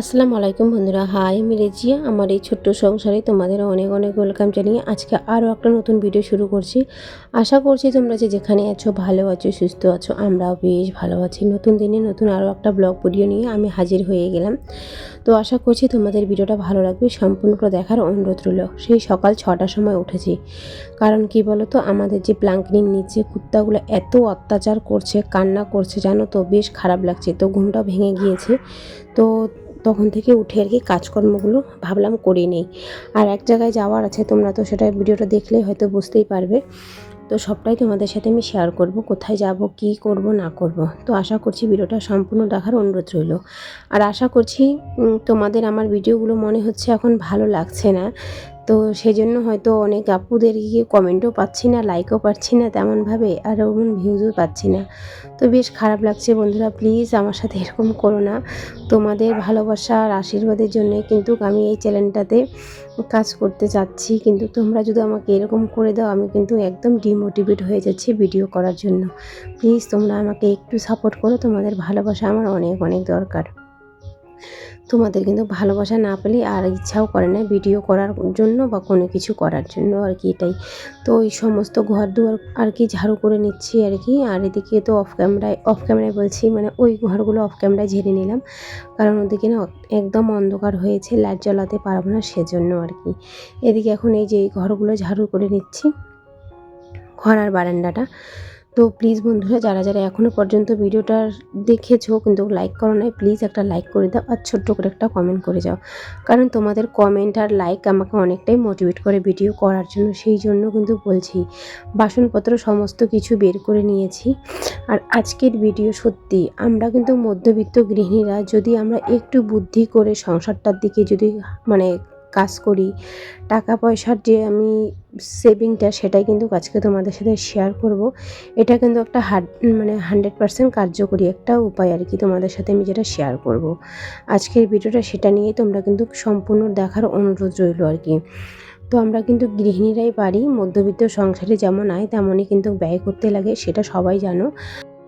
আসসালামু আলাইকুম বন্ধুরা। হাই, আমি রেজিয়া। আমার এই ছোট্ট সংসারে তোমাদের অনেক অনেক ওয়েলকাম জানিয়ে আজকে আরও একটা নতুন ভিডিও শুরু করছি। আশা করছি তোমরা যে যেখানে আছো, ভালো আছো, সুস্থ আছো, আমরাও বেশ ভালো আছি। নতুন দিনে নতুন আরও একটা ব্লগ ভিডিও নিয়ে আমি হাজির হয়ে গেলাম। তো আশা করছি তোমাদের ভিডিওটা ভালো লাগবে সম্পূর্ণটা দেখার অনুরোধ রইল। সেই সকাল ছটার সময় উঠেছি। কারণ কি বলো তো আমাদের যে প্লাঙ্কনির নিচে কুত্তাগুলো এত অত্যাচার করছে, কান্না করছে, জানো তো, বেশ খারাপ লাগছে। তো ঘুমটা ভেঙে গিয়েছে। তো তখন থেকে উঠে আর কি কাজকর্মগুলো ভাবলাম করে নেই। আর এক জায়গায় যাওয়ার আছে তোমরা তো সেটা ভিডিওটা দেখলে হয়তো বুঝতেই পারবে। তো সবটাই তোমাদের সাথে আমি শেয়ার করব, কোথায় যাব, কি করব, না করব। তো আশা করছি ভিডিওটা সম্পূর্ণ দেখার অনুরোধ রইল। আর আশা করছি তোমাদের আমার ভিডিওগুলো মনে হচ্ছে এখন ভালো লাগছে না। তো সেই জন্য হয়তো অনেক আপুদের গিয়ে কমেন্টও পাচ্ছি না লাইকও পাচ্ছি না তেমনভাবে, আর ওমন ভিউজও পাচ্ছি না। তো বেশ খারাপ লাগছে বন্ধুরা প্লিজ আমার সাথে এরকম করো না। তোমাদের ভালোবাসা আর আশীর্বাদের জন্য কিন্তু আমি এই চ্যানেলটাতে কাজ করতে চাচ্ছি, কিন্তু তোমরা যদি আমাকে এরকম করে দাও, আমি কিন্তু একদম ডিমোটিভেট হয়ে যাচ্ছি ভিডিও করার জন্য। প্লিজ তোমরা আমাকে একটু সাপোর্ট করো, তোমাদের ভালোবাসা আমার অনেক অনেক দরকার। তোমাদের কিন্তু ভালোবাসা না পেলে আর ইচ্ছাও করে না ভিডিও করার জন্য বা কোনো কিছু করার জন্য আর কি এটাই। তো এই সমস্ত ঘর দুয়ার আর কি ঝাড়ু করে নিচ্ছি আর কি। আর এদিকে তো অফ ক্যামেরায় অফ ক্যামেরায় বলছি মানে ওই ঘরগুলো অফ ক্যামেরায় ঝেড়ে নিলাম। কারণ ওদিকে না একদম অন্ধকার হয়েছে, লাইট জ্বালাতে পারব না সেজন্য আর কি। এদিকে এখন এই যে এই ঘরগুলো ঝাড়ু করে নিচ্ছি, ঘর আর বারান্দাটা। তো প্লিজ বন্ধুরা, যারা যারা এখনও পর্যন্ত ভিডিওটা দেখেছ, কিন্তু লাইক করো নাই প্লিজ একটা লাইক করে দাও আর ছোট্ট করে একটা কমেন্ট করে যাও। কারণ তোমাদের কমেন্ট আর লাইক আমাকে অনেকটাই মোটিভেট করে ভিডিও করার জন্য, সেই জন্য কিন্তু বলছি। বাসনপত্র সমস্ত কিছু বের করে নিয়েছি। আর আজকের ভিডিও সত্যি, আমরা কিন্তু মধ্যবিত্ত গৃহিণীরা, যদি আমরা একটু বুদ্ধি করে সংসারটার দিকে যদি মানে কাজ করি টাকা পয়সার যে আমি সেভিংটা সেটাই কিন্তু আজকে তোমাদের সাথে শেয়ার করব। এটা কিন্তু একটা হাড মানে হান্ড্রেড পার্সেন্ট কার্যকরী একটা উপায় আর কি তোমাদের সাথে আমি যেটা শেয়ার করব। আজকের ভিডিওটা সেটা নিয়ে তোমরা কিন্তু সম্পূর্ণ দেখার অনুরোধ রইল আর কি। তো আমরা কিন্তু গৃহিণীরাই পারি, মধ্যবিত্ত সংসারে যেমন আয় তেমনই কিন্তু ব্যয় করতে লাগে, সেটা সবাই জানো।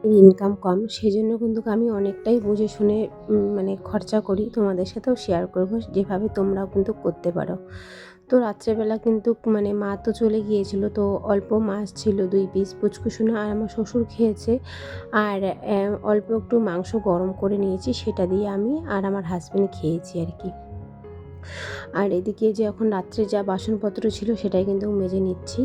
ইনকাম কম, সেজন্য কিন্তু আমি অনেকটাই বুঝে শুনে মানে খরচা করি। তোমাদের সাথেও শেয়ার করব, যেভাবে তোমরাও কিন্তু করতে পারো। তো রাত্রেবেলা কিন্তু মানে মা তো চলে গিয়েছিল, তো অল্প মাছ ছিল দুই পিস পুচকুসুনো আর আমার শ্বশুর খেয়েছে। আর অল্প একটু মাংস গরম করে নিয়েছি, সেটা দিয়ে আমি আর আমার হাজব্যান্ড খেয়েছি আর কি। আর এদিকে যে এখন রাত্রে যা বাসনপত্র ছিল সেটাই কিন্তু মেজে নিচ্ছি।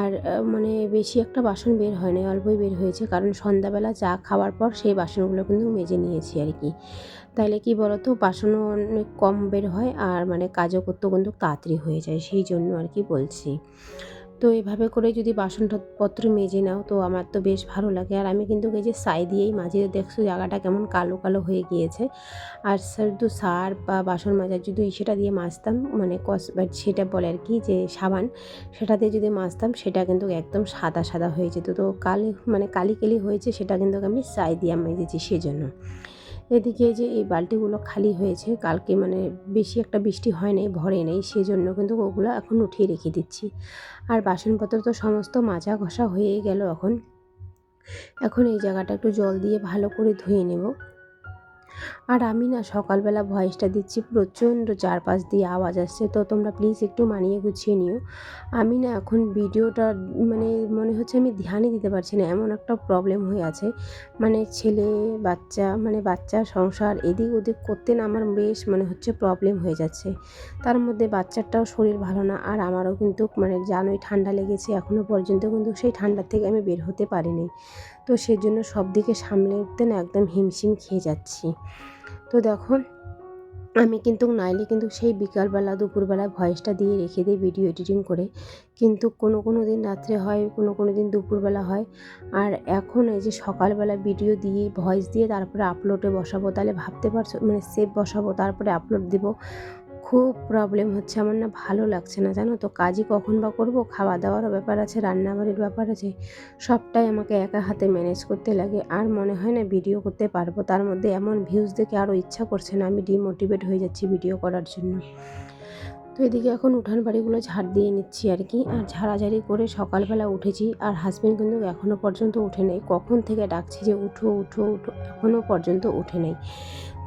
আর মানে বেশি একটা বাসন বের হয় হয়নি, অল্পই বের হয়েছে। কারণ সন্ধ্যাবেলা চা খাওয়ার পর সেই বাসনগুলো কিন্তু মেজে নিয়েছি আর কি। তাইলে কি বলতো, বাসনও অনেক কম বের হয় আর মানে কাজও করতেও কিন্তু তাড়াতাড়ি হয়ে যায়, সেই জন্য আর কি বলছি। তো এভাবে করে যদি বাসনপত্র মেজে নাও, তো আমার তো বেশ ভালো লাগে। আর আমি কিন্তু এই যে ছাই দিয়েই মাঝে দেখছ জায়গাটা কেমন কালো কালো হয়ে গিয়েছে। আর শুধু সার বা বাসন মাজার যদি সেটা দিয়ে মাজতাম মানে কস সেটা বলে আর কি যে সাবান, সেটা দিয়ে যদি মাজতাম, সেটা কিন্তু একদম সাদা সাদা হয়ে যেত। তো কালি মানে কালি কালি হয়েছে, সেটা কিন্তু আমি সাই দিয়ে মেজেছি সেজন্য। এদিকে যে এই বালতিগুলো খালি হয়েছে, কালকে মানে বেশি একটা বৃষ্টি হয় নাই ভরে নেই সেই জন্য কিন্তু ওগুলো এখন উঠিয়ে রেখে দিচ্ছি। আর বাসনপত্র তো সমস্ত মাজা ঘষা হয়ে গেল এখন। এখন এই জায়গাটা একটু জল দিয়ে ভালো করে ধুয়ে নেব। আর আমি না সকালবেলা ভয়েসটা দিচ্ছি প্রচণ্ড চারপাশ দিয়ে আওয়াজ আসছে, তো তোমরা প্লিজ একটু মানিয়ে গুছিয়ে নিও। আমি না এখন ভিডিওটা মানে মনে হচ্ছে আমি ধ্যানই দিতে পারছি না, এমন একটা প্রবলেম হয়ে আছে। মানে ছেলে, বাচ্চা মানে বাচ্চা, সংসার, এদিক ওদিক করতে না আমার বেশ মনে হচ্ছে প্রবলেম হয়ে যাচ্ছে। তার মধ্যে বাচ্চাটাও শরীর ভালো না, আর আমারও কিন্তু মানে জানোই ঠান্ডা লেগেছে এখনও পর্যন্ত কিন্তু সেই ঠান্ডার থেকে আমি বের হতে পারিনি। তো সেজন্য সব দিকে সামলে উঠতে না একদম হিমশিম খেয়ে যাচ্ছি। তো দেখো, আমি কিন্তু নাইলে কিন্তু সেই বিকালবেলা, দুপুরবেলা ভয়েসটা দিয়ে রেখে দিই ভিডিও এডিটিং করে। কিন্তু কোনো কোনো দিন রাত্রে হয়, কোনো কোনো দিন দুপুরবেলা হয়। আর এখন এই যে সকালবেলা ভিডিও দিয়ে ভয়েস দিয়ে তারপরে আপলোডে বসাবো, তাহলে ভাবতে পারছ মানে সেভ বসাবো, তারপরে আপলোড দিব। খুব প্রবলেম হচ্ছে। আমার না ভালো লাগছে না, জানো তো? কাজই কখন বা করব খাওয়া দাওয়ারও ব্যাপার আছে, রান্নাবাড়ির ব্যাপার আছে, সবটাই আমাকে একা হাতে ম্যানেজ করতে লাগে। আর মনে হয় না ভিডিও করতে পারব, তার মধ্যে এমন ভিউজ দেখে আরও ইচ্ছা করছে না, আমি ডিমোটিভেট হয়ে যাচ্ছি ভিডিও করার জন্য। তো এদিকে এখন উঠান বাড়িগুলো ঝাড় দিয়ে নিচ্ছি আর কি। আর ঝাড়াঝাড়ি করে সকালবেলা উঠেছি, আর হাজব্যান্ড কিন্তু এখনও পর্যন্ত উঠে নেই। কখন থেকে ডাকছি যে, উঠো উঠো উঠো। এখনও পর্যন্ত উঠে নেই।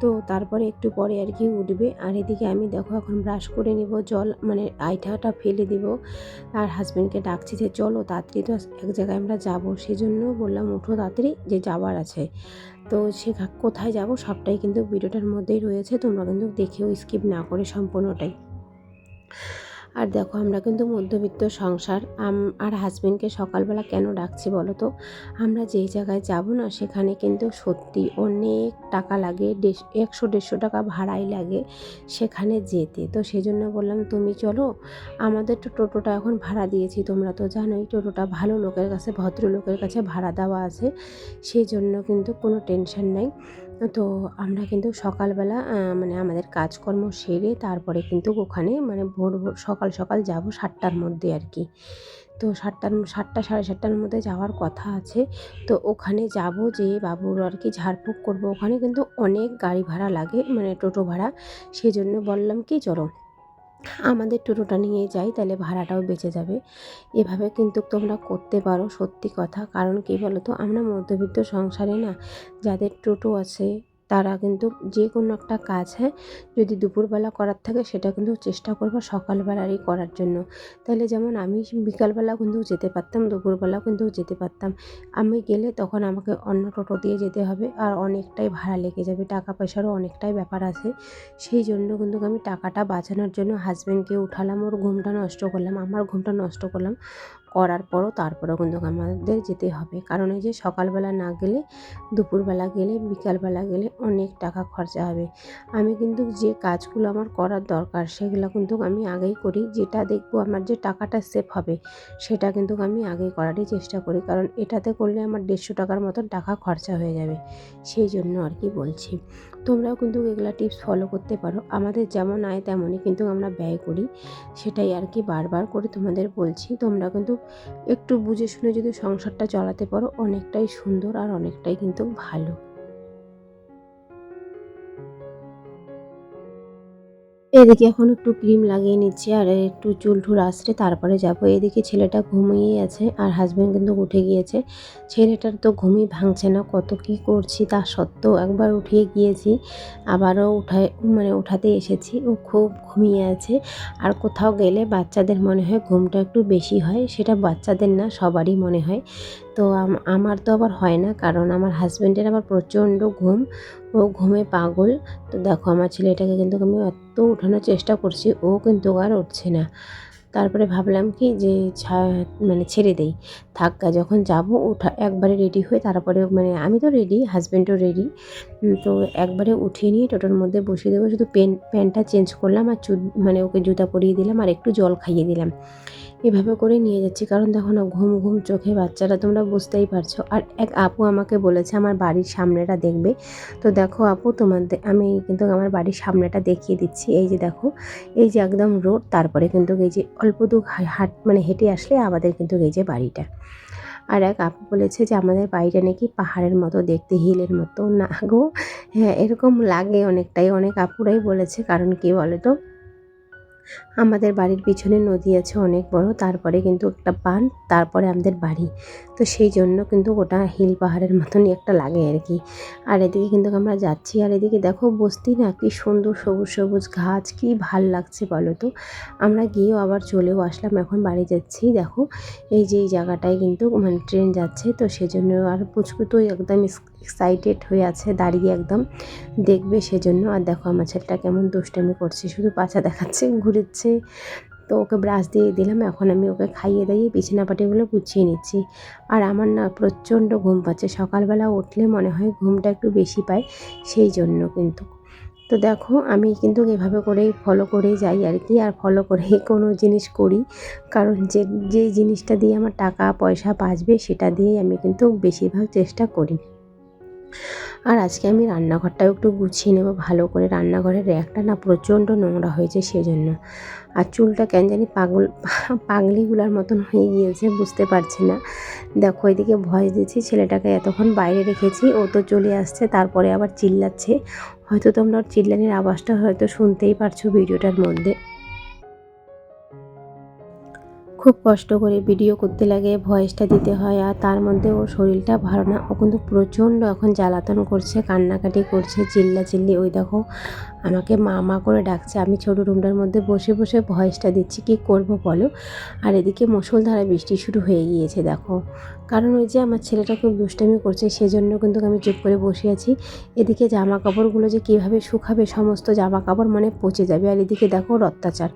তো তারপরে একটু পরে আর কি উঠবে। আর এদিকে আমি দেখো এখন ব্রাশ করে নিব, জল মানে আইঠাটা ফেলে দিব। আর হাজব্যান্ডকে ডাকছি যে, চলো তাড়াতাড়ি তো এক জায়গায় আমরা যাব। সেই জন্য বললাম উঠো তাড়াতাড়ি, যে যাওয়ার আছে। তো সে কোথায় যাব সবটাই কিন্তু ভিডিওটার মধ্যেই রয়েছে। তোমরা কিন্তু দেখেও স্কিপ না করে সম্পূর্ণটাই। আর দেখো, আমরা কিন্তু মধ্যবিত্ত সংসার। আর হাজব্যান্ডকে সকালবেলা কেন ডাকছি বলো তো? আমরা যেই জায়গায় যাব না, সেখানে কিন্তু সত্যি অনেক টাকা লাগে একশো দেড়শো টাকা ভাড়াই লাগে সেখানে যেতে। তো সেই জন্য বললাম, তুমি চলো, আমাদের তো টোটোটা এখন ভাড়া দিয়েছি, তোমরা তো জানোই, টোটোটা ভালো লোকের কাছে ভদ্র লোকের কাছে ভাড়া দেওয়া আছে। সেই জন্য কিন্তু কোনো টেনশন নাই। তো আমরা কিন্তু সকালবেলা মানে আমাদের কাজকর্ম সেরে তারপরে কিন্তু ওখানে মানে ভোর ভোর, সকাল সকাল যাব সাতটার মধ্যে আর কি। তো সাতটার, সাতটা সাড়ে সাতটার মধ্যে যাওয়ার কথা আছে। তো ওখানে যাব যে বাবুর আর কি ঝাড়ফুঁক করব। ওখানে কিন্তু অনেক গাড়ি ভাড়া লাগে মানে টোটো ভাড়া। সেজন্য বললাম কি চলো আমাদের টোটোটা নিয়ে যাই, তাহলে ভাড়াটাও বেঁচে যাবে। এভাবে কিন্তু তোমরা করতে পারো, সত্যি কথা। কারণ কী বলো তো আমরা মধ্যবিত্ত সংসারে না, যাদের টোটো আছে তারা কিন্তু যে কোনো একটা কাজ হ্যাঁ যদি দুপুরবেলা করার থাকে সেটা কিন্তু চেষ্টা করব সকালবেলারই করার জন্য। তাহলে যেমন আমি বিকালবেলা কিন্তু যেতে পারতাম, দুপুরবেলা কিন্তু যেতে পারতাম। আমি গেলে তখন আমাকে অন্য টোটো দিয়ে যেতে হবে আর অনেকটাই ভাড়া লেগে যাবে, টাকা পয়সারও অনেকটাই ব্যাপার আছে। সেই জন্য কিন্তু আমি টাকাটা বাঁচানোর জন্য হাজব্যান্ডকে উঠালাম, ওর ঘুমটা নষ্ট করলাম, আমার ঘুমটা নষ্ট করলাম। করার পরও তারপরেও কিন্তু আমাদের যেতে হবে। কারণ এই যে সকালবেলা না গেলে, দুপুরবেলা গেলে, বিকালবেলা গেলে অনেক টাকা খরচা হবে। আমি কিন্তু যে কাজগুলো আমার করার দরকার, সেগুলো কিন্তু আমি আগেই করি। যেটা দেখব আমার যে টাকাটা সেভ হবে, সেটা কিন্তু আমি আগেই করারই চেষ্টা করি। কারণ এটাতে করলে আমার দেড়শো টাকার মতন টাকা খরচা হয়ে যাবে। সেই জন্য আর কি বলছি। তোমরাও কিন্তু এগুলা টিপস ফলো করতে পারো। আমাদের যেমন আয় তেমনই কিন্তু আমরা ব্যয় করি। সেটাই আর কি বারবার করে তোমাদের বলছি। তোমরা কিন্তু একটু বুঝে শুনে যদি সংসারটা চালাতে পারো, অনেকটাই সুন্দর আর অনেকটাই কিন্তু ভালো। এদিকে এখন একটু ক্রিম লাগিয়ে নিচ্ছি আর একটু চুল ঠুল আসছে, তারপরে যাব। এদিকে ছেলেটা ঘুমিয়ে আছে আর হাজব্যান্ড কিন্তু উঠে গিয়েছে। ছেলেটার তো ঘুমই ভাঙছে না, কত কি করছি তা সত্ত্বেও একবার উঠিয়ে গিয়েছি, আবারও উঠায় মানে উঠাতে এসেছি। ও খুব ঘুমিয়ে আছে। আর কোথাও গেলে বাচ্চাদের মনে হয় ঘুমটা একটু বেশি হয়, সেটা বাচ্চাদের না, সবারই মনে হয়। তো আমার তো আবার হয় না, কারণ আমার হাজব্যান্ডের আবার প্রচণ্ড ঘুম। ও ঘুমে পাগল। তো দেখো আমার ছেলেটাকে কিন্তু আমি উঠানোর চেষ্টা করছি, ও কিন্তু আর উঠছে না। তারপরে ভাবলাম কি যে মানে ছেড়ে দেই। থাক্কা যখন যাব ওঠা একবারে রেডি হয়ে তারপরে মানে আমি তো রেডি হাজব্যান্ডও রেডি তো একবারে উঠিয়ে নিয়ে টোটোর মধ্যে বসিয়ে দেবো। শুধু প্যান্ট প্যান্টটা চেঞ্জ করলাম আর চু মানে ওকে জুতা পরিয়ে দিলাম আর একটু জল খাইয়ে দিলাম। এভাবে করে নিয়ে যাচ্ছি। কারণ দেখো না, ঘুম ঘুম চোখে বাচ্চারা, তোমরা বুঝতেই পারছ। আর এক আপু আমাকে বলেছে, আমার বাড়ির সামনেটা দেখবে। তো দেখো আপু, তোমাদের, আমি কিন্তু আমার বাড়ির সামনেটা দেখিয়ে দিচ্ছি। এই যে দেখো, এই যে একদম রোড, তারপরে কিন্তু এই যে অল্প দূর হাট মানে হেঁটে আসলে আমাদের কিন্তু এই যে বাড়িটা। আর এক আপু বলেছে যে, আমাদের বাড়িটা নাকি পাহাড়ের মতো, দেখতে হিলের মতো। না গো হ্যাঁ এরকম লাগে অনেকটাই। অনেক আপুরাই বলেছে, কারণ কি বলো তো আমাদের বাড়ির পিছনে নদী আছে অনেক বড়, তারপরে কিন্তু একটা বাঁধ, তারপরে আমাদের বাড়ি। তো সেই জন্য কিন্তু ওটা হিল পাহাড়ের মতনই একটা লাগে আর কি। আর এদিকে কিন্তু আমরা যাচ্ছি, আর এদিকে দেখো বসতি না, কি সুন্দর সবুজ সবুজ গাছ, কি ভালো লাগছে বলো তো। আমরা গিয়েও আবার চলেও আসলাম, এখন বাড়ি যাচ্ছি, দেখো। এই যে এই জায়গাটায় কিন্তু মানে ট্রেন যাচ্ছে, তো সেজন্য আর পুচকু তো একদম এক্সাইটেড হয়ে আছে, দাঁড়িয়ে একদম দেখবে সেজন্য। আর দেখো আমার ছেলেটা কেমন দুষ্টামি করছে, শুধু পাছা দেখাচ্ছে, ঘুরেছে। তো ওকে ব্রাশ দিয়ে দিলাম, এখন আমি ওকে খাইয়ে দাইয়ে বিছানা পাটিগুলো গুছিয়ে নিচ্ছি। আর আমার না প্রচণ্ড ঘুম পাচ্ছে, সকালবেলা উঠলে মনে হয় ঘুমটা একটু বেশি পায়, সেই জন্য কিন্তু। তো দেখো আমি কিন্তু এভাবে করেই ফলো করেই যাই আর কি, আর ফলো করেই কোনো জিনিস করি। কারণ যে যে জিনিসটা দিয়ে আমার টাকা পয়সা বাঁচবে, সেটা দিয়েই আমি কিন্তু বেশিরভাগ চেষ্টা করি। আর আজকে আমি রান্নাঘরটাও একটু গুছিয়ে নেব, ভালো করে। রান্নাঘরের র্যাকটা না প্রচণ্ড নোংরা হয়েছে সেজন্য। আর চুলটা কেন জানি পাগল, পাগলিগুলার মতন হয়ে গিয়েছে, বুঝতে পারছি না। দেখো, এদিকে ভয় দিয়েছি ছেলেটাকে এতক্ষণ বাইরে রেখেছি, ও তো চলে আসছে, তারপরে আবার চিল্লাচ্ছে। হয়তো তোমরা চিল্লানির আওয়াজটা হয়তো শুনতেই পারছ ভিডিওটার মধ্যে। খুব কষ্ট করে ভিডিও করতে লাগে, ভয়েসটা দিতে হয় আর তার মধ্যে ওর শরীরটা ভালো না। ও কিন্তু প্রচণ্ড এখন জ্বালাতন করছে, কান্নাকাটি করছে চিল্লা চিল্লি ওই দেখো আমাকে মা মা করে ডাকছে। আমি ছোটো রুমটার মধ্যে বসে বসে ভয়েসটা দিচ্ছি, কি করব বলো? আর এদিকে মুষলধারা বৃষ্টি শুরু হয়ে গিয়েছে, দেখো। কারণ ওই যে আমার ছেলেটা খুব দুষ্টামি করছে, সেজন্য কিন্তু আমি চুপ করে বসে আছি। এদিকে জামা কাপড়গুলো যে কীভাবে শুকাবে, সমস্ত জামা কাপড় মানে পচে যাবে। আর এদিকে দেখো অত্যাচার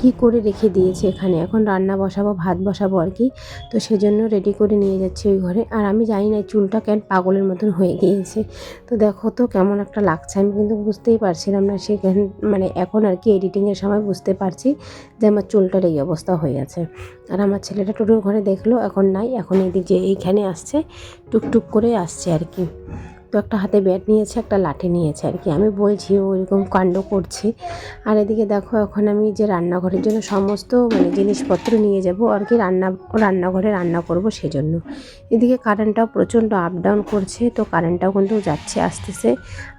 কী করে রেখে দিয়েছে এখানে? এখন রান্না বসাবো, ভাত বসাবো আর কি। তো সেজন্য রেডি করে নিয়ে যাচ্ছি ওই ঘরে। আর আমি জানি না, চুলটা কেন পাগলের মতন হয়ে গিয়েছে। তো দেখো তো কেমন একটা লাগছে। আমি কিন্তু বুঝতেই পারছিলাম না সেখান মানে এখন আর কি এডিটিংয়ের সময় বুঝতে পারছি যে আমার চুলটার এই অবস্থা হয়ে আছে। আর আমার ছেলেটা টোটোর ঘরে দেখল, এখন নাই, এখন এদিক যে এইখানে আসছে, টুকটুক করে আসছে আর কি। তো একটা হাতে ব্যাট নিয়েছে, একটা লাঠি নিয়েছে আর কি। আমি বলছি, ও এরকম কাণ্ড করছে। আর এদিকে দেখো, এখন আমি যে রান্নাঘরের জন্য সমস্ত মানে জিনিসপত্র নিয়ে যাব, আর কি রান্না, রান্নাঘরে রান্না করব সেজন্য। এদিকে কারেন্টটাও প্রচণ্ড আপ ডাউন করছে, তো কারেন্টটাও কিন্তু যাচ্ছে, আসতেছে।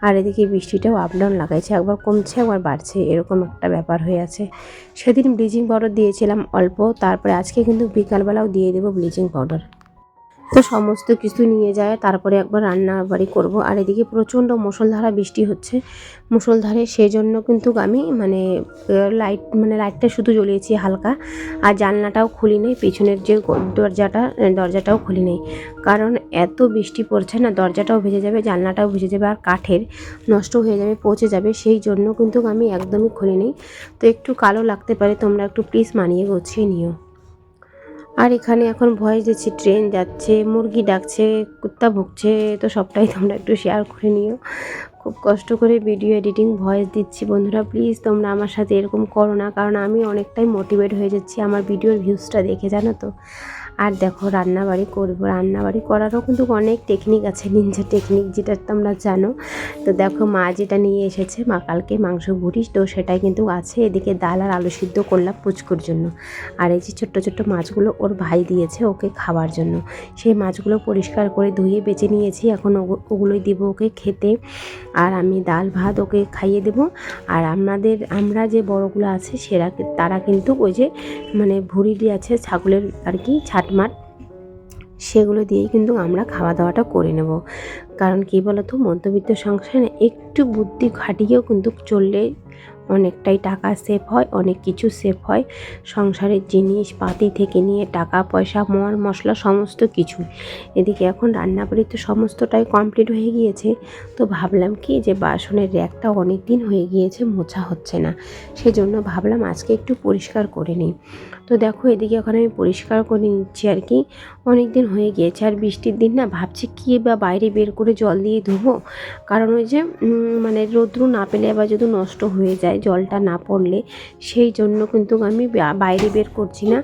আর এদিকে বৃষ্টিটাও আপ ডাউন লাগাইছে, একবার কমছে, একবার বাড়ছে, এরকম একটা ব্যাপার হয়ে আছে। সেদিন ব্লিচিং পাউডার দিয়েছিলাম অল্প, তারপরে আজকে কিন্তু বিকালবেলাও দিয়ে দেবো ব্লিচিং পাউডার তো সমস্ত কিছু নিয়ে যায়, তারপরে একবার রান্না বাড়ি করব। আর এদিকে প্রচণ্ড মুষলধারা বৃষ্টি হচ্ছে। মুষলধারে সেই জন্য কিন্তু আমি মানে লাইট মানে লাইটটা শুধু জ্বলিয়েছি হালকা। আর জানলাটাও খুলি নেই পিছনের যে দরজাটা দরজাটাও খুলি নেই কারণ এত বৃষ্টি পড়ছে না, দরজাটাও ভেজে যাবে, জানলাটাও ভেজে যাবে, আর কাঠের নষ্ট হয়ে যাবে, পচে যাবে, সেই জন্য কিন্তু আমি একদমই খুলি নেই তো একটু কালো লাগতে পারে, তোমরা একটু প্লিজ মানিয়ে গুছিয়ে নিও। আর এখানে এখন ভয়েস দিচ্ছি ট্রেন যাচ্ছে, মুরগি ডাকছে, কুত্তা ভুগছে, তো সবটাই তোমরা একটু শেয়ার করে নিও। খুব কষ্ট করে ভিডিও এডিটিং ভয়েস দিচ্ছি বন্ধুরা প্লিজ তোমরা আমার সাথে এরকম করো না, কারণ আমি অনেকটাই মোটিভেট হয়ে যাচ্ছি আমার ভিডিওর ভিউজটা দেখে, জানো তো। আর দেখো, রান্নাবাড়ি করব। রান্নাবাড়ি করারও কিন্তু অনেক টেকনিক আছে নিনজা টেকনিক যেটা তোমরা জানো। তো দেখো, মা যেটা নিয়ে এসেছে, মা কালকে মাংস ভুড়ি তো সেটাই কিন্তু আছে। এদিকে ডাল আর আলু সিদ্ধ করলাম পুচকুর জন্য। আর এই যে ছোট্ট ছোট্ট মাছগুলো ওর ভাই দিয়েছে ওকে খাওয়ার জন্য। সেই মাছগুলো পরিষ্কার করে ধুয়ে বেছে নিয়েছি। এখন ওগুলোই দিব ওকে খেতে। আর আমি ডাল, ভাত ওকে খাইয়ে দেব। আর আমাদের, আমরা যে বড়গুলো আছে, সেরা তারা কিন্তু ওই যে মানে ভুড়ি দিয়ে আছে, ছাগলের আর কি ছাটমাট সেগুলো দিয়েই কিন্তু আমরা খাওয়া দাওয়াটা করে নেব। কারণ কী বলো তো মধ্যবিত্ত সংসারে একটু বুদ্ধি খাটিয়েও কিন্তু চললে অনেকটাই টাকা সেভ হয়, অনেক কিছু সেভ হয়। সংসারের জিনিস পাতি থেকে নিয়ে টাকা, পয়সা মর মশলা, সমস্ত কিছু এদিকে এখন রান্নাবাড়ি তো সমস্তটাই কমপ্লিট হয়ে গিয়েছে। তো ভাবলাম কি যে বাসনের র্যাকটা অনেক দিন হয়ে গিয়েছে, মোছা হচ্ছে না। সেজন্য ভাবলাম আজকে একটু পরিষ্কার করে নিই। তো দেখো এদিকে এখন আমি পরিষ্কার করে নিচ্ছি আর কি। অনেক দিন হয়ে গিয়েছে আর বৃষ্টির দিন না ভাবছি কী বা বাইরে বের করে জল দিয়ে ধুবো। কারণ ওই যে মানে রৌদ্র না পেলে আবার যদি নষ্ট হয়ে যায় জলটা না পড়লে সেই জন্য কিন্তু আমি বাইরে বের করছি না।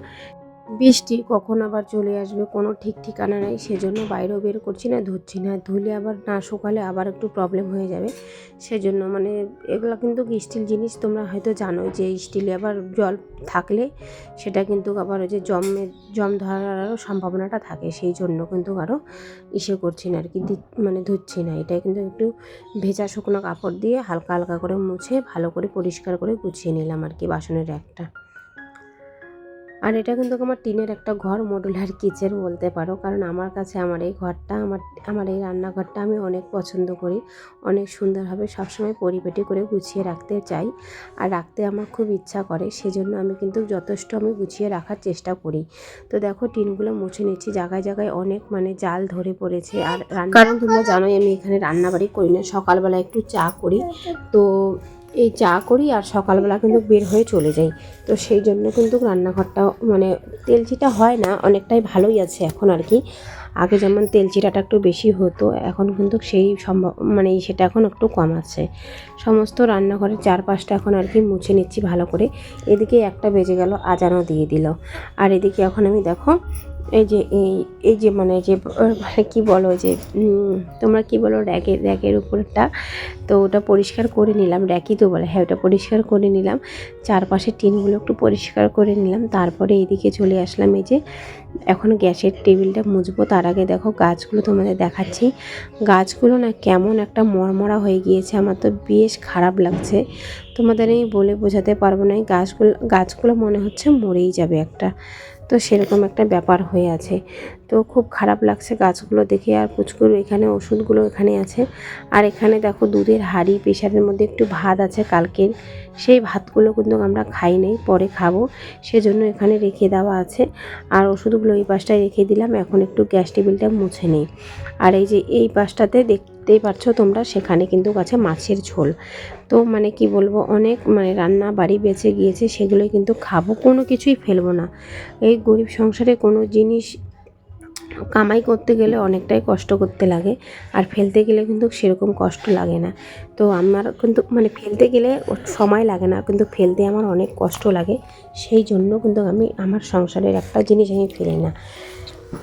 বৃষ্টি কখন আবার চলে আসবে, কোনো ঠিক ঠিকানা নেই, সেজন্য বাইরেও বের করছি না ধুচ্ছি না ধুলে আবার না শুকালে আবার একটু প্রবলেম হয়ে যাবে। সেজন্য মানে এগুলো কিন্তু স্টিল জিনিস, তোমরা হয়তো জানো যে স্টিলে আবার জল থাকলে সেটা কিন্তু আবার ওই যে জমে, জম ধরারও সম্ভাবনাটা থাকে, সেই জন্য কিন্তু আরও ইসে করছি না আর কি মানে ধুচ্ছি না। এটা কিন্তু একটু ভেজা শুকনো কাপড় দিয়ে হালকা হালকা করে মুছে ভালো করে পরিষ্কার করে গুছিয়ে নিলাম আর কি বাসনের একটা। আর এটা কিন্তু আমার টিনের একটা ঘর মডুলার কিচেন বলতে পারো। কারণ আমার কাছে আমার এই ঘরটা আমার আমার এই রান্নাঘরটা আমি অনেক পছন্দ করি। অনেক সুন্দরভাবে সবসময় পরিপেটি করে গুছিয়ে রাখতে চাই। আর রাখতে আমার খুব ইচ্ছা করে সেজন্য আমি কিন্তু যথেষ্ট আমি গুছিয়ে রাখার চেষ্টা করি। তো দেখো টিনগুলো মুছে নিচ্ছি। জায়গায় জায়গায় অনেক মানে জাল ধরে পড়েছে। আর কারণ তোমরা জানোই আমি এখানে রান্নাবাড়ি করি না। সকালবেলা একটু চা করি। তো এই চা করি আর সকালবেলা কিন্তু বের হয়ে চলে যাই। তো সেই জন্য কিন্তু রান্নাঘরটা মানে তেলচিটা হয় না, অনেকটাই ভালোই আছে এখন আর কি। আগে যেমন তেলচিটাটা একটু বেশি হতো, এখন কিন্তু সেই সম্ভব মানে সেটা এখন একটু কম আছে। সমস্ত রান্নাঘরের চারপাশটা এখন আর কি মুছে নিচ্ছি ভালো করে। এদিকে একটা বেজে গেল, আজানও দিয়ে দিল। আর এদিকে এখন আমি দেখো এই যে, এই এই যে মানে যে মানে কী বলো যে তোমরা কি বলো র্যাকের র্যাকের উপরটা? তো ওটা পরিষ্কার করে নিলাম, র্যাকই তো বলে। হ্যাঁ ওটা পরিষ্কার করে নিলাম। চারপাশের টিনগুলো একটু পরিষ্কার করে নিলাম। তারপরে এইদিকে চলে আসলাম এই যে, এখন গ্যাসের টেবিলটা মুছবো। তার আগে দেখো গাছগুলো তোমাদের দেখাচ্ছি। গাছগুলো না কেমন একটা মরমরা হয়ে গিয়েছে। আমার তো বেশ খারাপ লাগছে। তোমাদের আমি বলে বোঝাতে পারব না। গাছগুলো গাছগুলো মনে হচ্ছে মরেই যাবে একটা। তো সেরকম একটা ব্যাপার হয়ে আছে। তো খুব খারাপ লাগছে গাছগুলো দেখে। আর পুচকুর এখানে ওষুধগুলো এখানে আছে। আর এখানে দেখো দুধের হাঁড়ি, প্রেশারের মধ্যে একটু ভাত আছে কালকের। সেই ভাতগুলো কিন্তু আমরা খাই নেই, পরে খাব। সেজন্য এখানে রেখে দেওয়া আছে। আর ওষুধগুলো এই পাশটায় রেখে দিলাম। এখন একটু গ্যাস টেবিলটা মুছে নিই। আর এই যে এই পাশটাতে দেখতেই পাচ্ছ তোমরা, সেখানে কিন্তু আছে মাছের ঝোল। তো মানে কি বলব, অনেক মানে রান্না বাড়ি বেঁচে গিয়েছে, সেগুলোই কিন্তু খাব, কোনো কিছুই ফেলব না। এই গরিব সংসারে কোনো জিনিস কামাই করতে গেলে অনেকটাই কষ্ট করতে লাগে, আর ফেলতে গেলে কিন্তু সেরকম কষ্ট লাগে না। তো আমার কিন্তু মানে ফেলতে গেলে সময় লাগে না, কিন্তু ফেলতে আমার অনেক কষ্ট লাগে, সেই জন্য কিন্তু আমি আমার সংসারের একটা জিনিস আমি ফেলি না।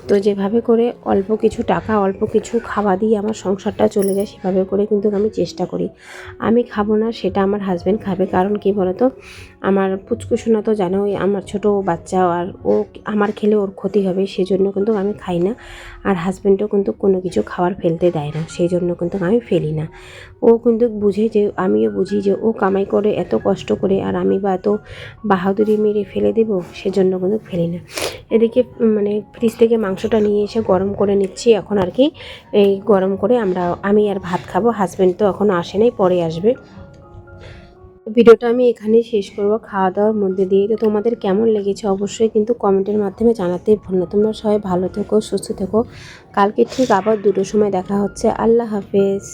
তো যেভাবে করে অল্প কিছু টাকা, অল্প কিছু খাওয়া দিয়ে আমার সংসারটা চলে যায়, সেভাবে করে কিন্তু আমি চেষ্টা করি। আমি খাব না, সেটা আমার হাজব্যান্ড খাবে। কারণ কি বলতো? আমার পুচকুসোনা তো জানোই, আমার ছোট বাচ্চা আর ও আমার খেলে ওর ক্ষতি হবে, সেজন্য কিন্তু আমি খাই না। আর হাজব্যান্ডও কিন্তু কোনো কিছু খাবার ফেলতে দেয় না সেই জন্য কিন্তু আমি ফেলি না। ও কিন্তু বুঝে যে, আমিও বুঝি যে ও কামাই করে এত কষ্ট করে আর আমি বা এত বাহাদুরি মেরে ফেলে দেবো, সেজন্য কিন্তু ফেলি না। এদিকে মানে ফ্রিজ থেকে মাংসটা নিয়ে এসে গরম করে নিচ্ছি, এখন আর কি এই গরম করে আমরা, আমি আর ভাত খাব হাজব্যান্ড তো এখনও আসে নাই, পরে আসবে। ভিডিওটা আমি এখানেই শেষ করব খাওয়া দাওয়ার মধ্যে দিয়ে। তো তোমাদের কেমন লেগেছে অবশ্যই কিন্তু কমেন্টের মাধ্যমে জানাতে ভুল না তোমরা সবাই ভালো থেকো, সুস্থ থেকো। কালকে ঠিক আবার দুটোর সময় দেখা হচ্ছে। আল্লাহ হাফেজ।